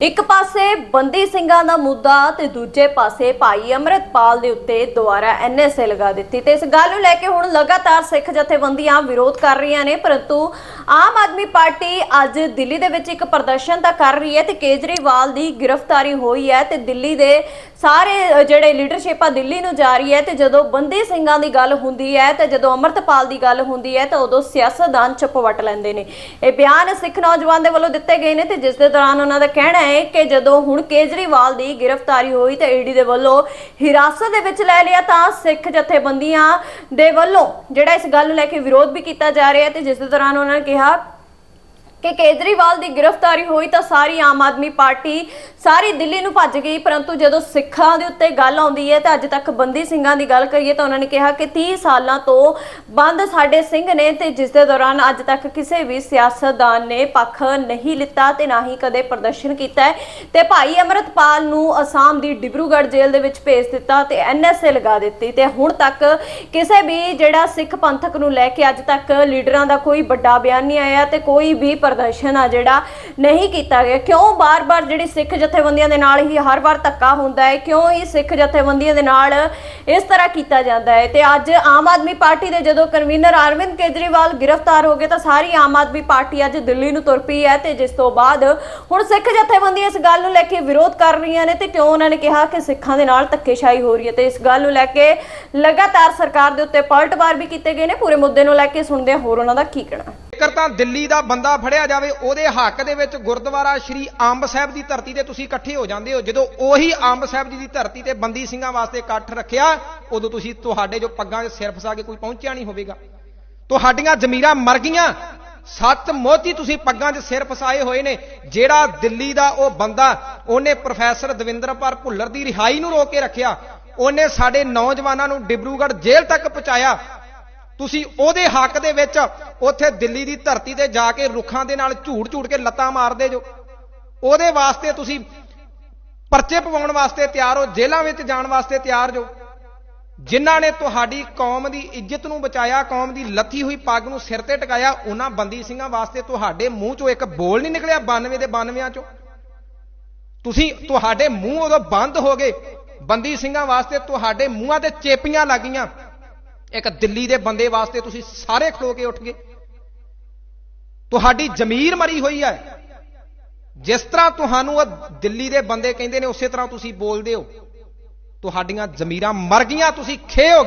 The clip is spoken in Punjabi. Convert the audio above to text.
ਇੱਕ ਪਾਸੇ ਬੰਦੀ ਸਿੰਘਾਂ ਦਾ ਮੁੱਦਾ ਤੇ ਦੂਜੇ ਪਾਸੇ ਭਾਈ ਅਮਰਤਪਾਲ ਦੇ ਉੱਤੇ ਦੁਆਰਾ ਐਨਐਸਏ ਲਗਾ ਦਿੱਤੀ। ਤੇ ਇਸ ਗੱਲ ਨੂੰ ਲੈ ਕੇ ਹੁਣ ਲਗਾਤਾਰ ਸਿੱਖ ਜਥੇਬੰਦੀਆਂ ਵਿਰੋਧ ਕਰ ਰਹੀਆਂ ਨੇ, ਪਰੰਤੂ ਆਮ ਆਦਮੀ ਪਾਰਟੀ ਅੱਜ ਦਿੱਲੀ ਦੇ ਵਿੱਚ ਇੱਕ ਪ੍ਰਦਰਸ਼ਨ ਤਾਂ ਕਰ ਰਹੀ ਹੈ ਤੇ ਕੇਜਰੀਵਾਲ ਦੀ ਗ੍ਰਿਫਤਾਰੀ ਹੋਈ ਹੈ ਤੇ ਦਿੱਲੀ ਦੇ ਸਾਰੇ ਜਿਹੜੇ ਲੀਡਰਸ਼ਿਪ ਆ ਦਿੱਲੀ ਨੂੰ ਜਾ ਰਹੀ ਹੈ ਤੇ ਜਦੋਂ ਬੰਦੀ ਸਿੰਘਾਂ ਦੀ ਗੱਲ ਹੁੰਦੀ ਹੈ ਤੇ ਜਦੋਂ ਅਮਰਤਪਾਲ ਦੀ ਗੱਲ ਹੁੰਦੀ ਹੈ ਤਾਂ ਉਦੋਂ ਸਿਆਸਤਦਾਨ ਚੁੱਪ ਵਟ ਲੈਂਦੇ ਨੇ। ਇਹ ਬਿਆਨ ਸਿੱਖ ਨੌਜਵਾਨ ਦੇ ਵੱਲੋਂ ਦਿੱਤੇ ਗਏ ਨੇ ਤੇ ਜਿਸ ਦੇ ਦੌਰਾਨ ਉਹਨਾਂ ਦਾ ਕਹਿਣਾ ਹੈ ਕਿ ਜਦੋਂ ਹੁਣ ਕੇਜਰੀਵਾਲ ਦੀ ਗ੍ਰਿਫਤਾਰੀ ਹੋਈ ਤੇ ਈਡੀ ਦੇ ਵੱਲੋਂ ਹਿਰਾਸਤ ਦੇ ਵਿੱਚ ਲੈ ਲਿਆ ਤਾਂ ਸਿੱਖ ਜਥੇਬੰਦੀਆਂ ਦੇ ਵੱਲੋਂ ਜਿਹੜਾ ਇਸ ਗੱਲ ਨੂੰ ਲੈ ਕੇ ਵਿਰੋਧ ਵੀ ਕੀਤਾ ਜਾ ਰਿਹਾ ਹੈ ਤੇ ਜਿਸ ਦੇ ਦੌਰਾਨ ਉਹਨਾਂ ਨੇ ਕਿਹਾ ਕਿ ਕੇਜਰੀਵਾਲ ਦੀ ਗ੍ਰਿਫਤਾਰੀ ਹੋਈ ਤਾਂ ਸਾਰੀ ਆਮ ਆਦਮੀ ਪਾਰਟੀ ਸਾਰੀ ਦਿੱਲੀ ਨੂੰ ਭੱਜ ਗਈ, ਪਰੰਤੂ ਜਦੋਂ ਸਿੱਖਾਂ ਦੇ ਉੱਤੇ ਗੱਲ ਆਉਂਦੀ ਹੈ ਤਾਂ ਅੱਜ ਤੱਕ ਬੰਦੀ ਸਿੰਘਾਂ ਦੀ ਗੱਲ ਕਰੀਏ ਤਾਂ ਉਹਨਾਂ ਨੇ ਕਿਹਾ ਕਿ 30 ਸਾਲਾਂ ਤੋਂ ਬੰਦ ਸਾਡੇ ਸਿੰਘ ਨੇ ਤੇ ਜਿਸ ਦੇ ਦੌਰਾਨ ਅੱਜ ਤੱਕ ਕਿਸੇ ਵੀ ਸਿਆਸਤਦਾਨ ਨੇ ਪੱਖ ਨਹੀਂ ਲਿੱਤਾ ਤੇ ਨਾ ਹੀ ਕਦੇ ਪ੍ਰਦਰਸ਼ਨ ਕੀਤਾ ਹੈ। ਤੇ ਭਾਈ ਅਮਰਤਪਾਲ ਨੂੰ ਅਸਾਮ ਦੀ ਡਿਬਰੂਗੜ੍ਹ ਜੇਲ੍ਹ ਦੇ ਵਿੱਚ ਭੇਜ ਦਿੱਤਾ ਤੇ ਐਨਐਸਏ ਲਗਾ ਦਿੱਤੀ ਤੇ ਹੁਣ ਤੱਕ ਕਿਸੇ ਵੀ ਜਿਹੜਾ ਸਿੱਖ ਪੰਥਕ ਨੂੰ ਲੈ ਕੇ ਅੱਜ ਤੱਕ ਲੀਡਰਾਂ ਦਾ ਕੋਈ ਵੱਡਾ ਬਿਆਨ ਨਹੀਂ ਆਇਆ ਤੇ ਕੋਈ ਵੀ ਪ੍ਰਦਰਸ਼ਨ ਆ ਜਿਹੜਾ ਨਹੀਂ ਕੀਤਾ ਗਿਆ। ਕਿਉਂ ਬਾਰ-ਬਾਰ ਜਿਹੜੀ ਸਿੱਖ ਜਥੇਬੰਦੀਆਂ ਦੇ ਨਾਲ ਹੀ ਹਰ ਵਾਰ ਧੱਕਾ ਹੁੰਦਾ ਹੈ, ਕਿਉਂ ਹੀ ਸਿੱਖ ਜਥੇਬੰਦੀਆਂ ਦੇ ਨਾਲ ਇਸ ਤਰ੍ਹਾਂ ਕੀਤਾ ਜਾਂਦਾ ਹੈ? ਤੇ ਅੱਜ ਆਮ ਆਦਮੀ ਪਾਰਟੀ ਦੇ ਜਦੋਂ ਕਨਵੀਨਰ ਅਰਵਿੰਦ ਕੇਜਰੀਵਾਲ ਗ੍ਰਿਫਤਾਰ ਹੋ ਗਏ ਤਾਂ ਸਾਰੀ ਆਮ ਆਦਮੀ ਪਾਰਟੀ ਅੱਜ ਦਿੱਲੀ ਨੂੰ ਤੁਰ ਪਈ ਹੈ ਤੇ ਜਿਸ ਤੋਂ ਬਾਅਦ ਹੁਣ ਸਿੱਖ ਜਥੇਬੰਦੀਆਂ ਇਸ ਗੱਲ ਨੂੰ ਲੈ ਕੇ ਵਿਰੋਧ ਕਰ ਰਹੀਆਂ ਨੇ ਤੇ ਕਿਉਂ ਉਹਨਾਂ ਨੇ ਕਿਹਾ ਕਿ ਸਿੱਖਾਂ ਦੇ ਨਾਲ ਧੱਕੇਸ਼ਾਹੀ ਹੋ ਰਹੀ ਹੈ? ਤੇ ਇਸ ਗੱਲ ਨੂੰ ਲੈ ਕੇ ਲਗਾਤਾਰ ਸਰਕਾਰ ਦੇ ਉੱਤੇ ਪਲਟਵਾਰ ਵੀ ਕੀਤੇ ਗਏ ਨੇ। ਪੂਰੇ ਮੁੱਦੇ ਨੂੰ ਲੈ ਕੇ ਸੁਣਦੇ ਹੋਰ ਉਹਨਾਂ ਦਾ ਕੀ ਕਹਿਣਾ ਜੇਕਰ ਤਾਂ ਦਿੱਲੀ ਦਾ ਬੰਦਾ ਫੜਿਆ ਜਾਵੇ, ਉਹਦੇ ਹੱਕ ਦੇ ਵਿੱਚ ਗੁਰਦੁਆਰਾ ਸ਼੍ਰੀ ਅੰਬ ਸਾਹਿਬ ਦੀ ਧਰਤੀ ਤੇ ਤੁਸੀਂ ਇਕੱਠੇ ਹੋ ਜਾਂਦੇ ਹੋ। ਜਦੋਂ ਉਹੀ ਅੰਬ ਸਾਹਿਬ ਜੀ ਦੀ ਧਰਤੀ ਤੇ ਬੰਦੀ ਸਿੰਘਾਂ ਵਾਸਤੇ ਇਕੱਠ ਰੱਖਿਆ, ਉਦੋਂ ਤੁਸੀਂ ਤੁਹਾਡੇ ਜੋ ਪੱਗਾਂ 'ਚ ਸਿਰ ਫਸਾ ਕੇ ਕੋਈ ਪਹੁੰਚਿਆ ਨਹੀਂ ਹੋਵੇਗਾ। ਤੁਹਾਡੀਆਂ ਜ਼ਮੀਰਾਂ ਮਰ ਗਈਆਂ। ਸੱਤ ਮੋਤੀ ਤੁਸੀਂ ਪੱਗਾਂ 'ਚ ਸਿਰ ਫਸਾਏ ਹੋਏ ਨੇ। ਜਿਹੜਾ ਦਿੱਲੀ ਦਾ ਉਹ ਬੰਦਾ, ਉਹਨੇ ਪ੍ਰੋਫੈਸਰ ਦਵਿੰਦਰਪਾਲ ਭੁੱਲਰ ਦੀ ਰਿਹਾਈ ਨੂੰ ਰੋਕ ਕੇ ਰੱਖਿਆ। ਉਹਨੇ ਸਾਡੇ ਨੌਜਵਾਨਾਂ ਨੂੰ ਡਿਬਰੂਗੜ੍ਹ ਜੇਲ੍ਹ ਤੱਕ ਪਹੁੰਚਾਇਆ। ਤੁਸੀਂ ਉਹਦੇ ਹੱਕ ਦੇ ਵਿੱਚ ਉੱਥੇ ਦਿੱਲੀ ਦੀ ਧਰਤੀ ਤੇ ਜਾ ਕੇ ਰੁੱਖਾਂ ਦੇ ਨਾਲ ਝੂੜ ਝੂੜ ਕੇ ਲੱਤਾਂ ਮਾਰਦੇ ਜੋ। ਉਹਦੇ ਵਾਸਤੇ ਤੁਸੀਂ ਪਰਚੇ ਪਵਾਉਣ ਵਾਸਤੇ ਤਿਆਰ ਹੋ, ਜੇਲ੍ਹਾਂ ਵਿੱਚ ਜਾਣ ਵਾਸਤੇ ਤਿਆਰ ਜੋ। ਜਿਨ੍ਹਾਂ ਨੇ ਤੁਹਾਡੀ ਕੌਮ ਦੀ ਇੱਜ਼ਤ ਨੂੰ ਬਚਾਇਆ, ਕੌਮ ਦੀ ਲੱਥੀ ਹੋਈ ਪੱਗ ਨੂੰ ਸਿਰ ਤੇ ਟਿਕਾਇਆ, ਉਹਨਾਂ ਬੰਦੀ ਸਿੰਘਾਂ ਵਾਸਤੇ ਤੁਹਾਡੇ ਮੂੰਹ ਚੋਂ ਇੱਕ ਬੋਲ ਨਹੀਂ ਨਿਕਲਿਆ 92 ਦੇ 92 ਚੋਂ। ਤੁਸੀਂ ਤੁਹਾਡੇ ਮੂੰਹ ਉਦੋਂ ਬੰਦ ਹੋ ਗਏ, ਬੰਦੀ ਸਿੰਘਾਂ ਵਾਸਤੇ ਤੁਹਾਡੇ ਮੂੰਹਾਂ ਤੇ ਚੇਪੀਆਂ ਲੱਗੀਆਂ। ਇੱਕ ਦਿੱਲੀ ਦੇ ਬੰਦੇ ਵਾਸਤੇ ਤੁਸੀਂ ਸਾਰੇ ਖਲੋ ਕੇ ਉੱਠ ਗਏ। ਤੁਹਾਡੀ ਜ਼ਮੀਰ ਮਰੀ ਹੋਈ ਹੈ। ਜਿਸ ਤਰ੍ਹਾਂ ਤੁਹਾਨੂੰ ਉਹ ਦਿੱਲੀ ਦੇ ਬੰਦੇ ਕਹਿੰਦੇ ਨੇ, ਉਸੇ ਤਰ੍ਹਾਂ ਤੁਸੀਂ ਬੋਲਦੇ ਹੋ। ਤੁਹਾਡੀਆਂ ਜ਼ਮੀਰਾਂ ਮਰ ਗਈਆਂ, ਤੁਸੀਂ ਖੇ ਹੋ ਗਏ।